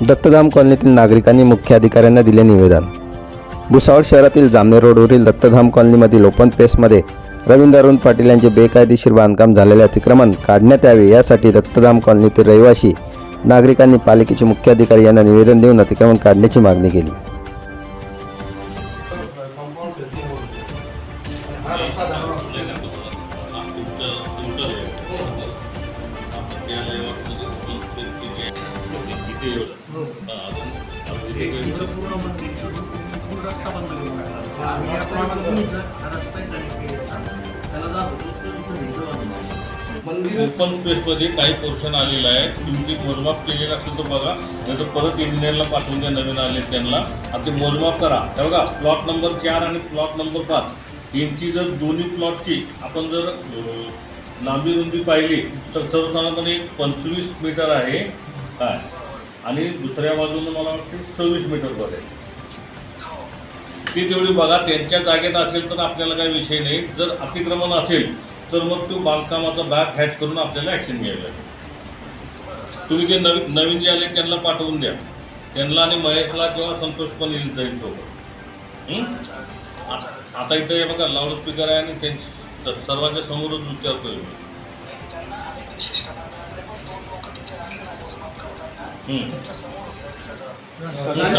दत्तधाम कॉलनीतील नागरिकांनी मुख्य अधिकाऱ्यांना दिले निवेदन. भुसावळ शहरातील जामनेर रोडवरील दत्तधाम कॉलनीमधील ओपन स्पेसमध्ये रवींद्र अरुण पाटील यांचे बेकायदेशीर बांधकाम झालेले अतिक्रमण काढण्यात यावे यासाठी दत्तधाम कॉलनीतील रहिवासी नागरिकांनी पालिकेचे मुख्य अधिकारी यांना निवेदन देऊन अतिक्रमण काढण्याची मागणी केली. पूर्ण इथं बांधलं. ओपन स्पेसमध्ये काही पोर्शन आलेला आहे तुम्ही मोजमाप केलेला असेल तर बघा नाही तर परत इंजिनियरला पाठवून द्या नवीन आले त्यांना आता ते मोजमाप करा हे बघा प्लॉट नंबर चार आणि प्लॉट नंबर पाच यांची जर दोन्ही प्लॉटची आपण जर लांबी रुंदी पाहिली तर सर्वसाधारणपणे एक पंचवीस मीटर आहे काय आणि दुसऱ्या बाजूनं मला वाटते सव्वीस मीटर आहे. ती तेवढी बघा त्यांच्या जागेत असेल तर आपल्याला काही विषय नाही. जर अतिक्रमण असेल तर मग तो बांधकामाचा भाग हॅच करून आपल्याला ॲक्शन घ्यायला लागेल. तुम्ही जे नवीन नवीन जे आले त्यांना पाठवून द्या. त्यांना आणि महेशला किंवा संतोष पण येईल जाईल सोबत. आता इथं हे बघा लाऊड स्पीकर आहे आणि त्यां सर्वांच्या समोरच विचारतोय मी. हं. चालेल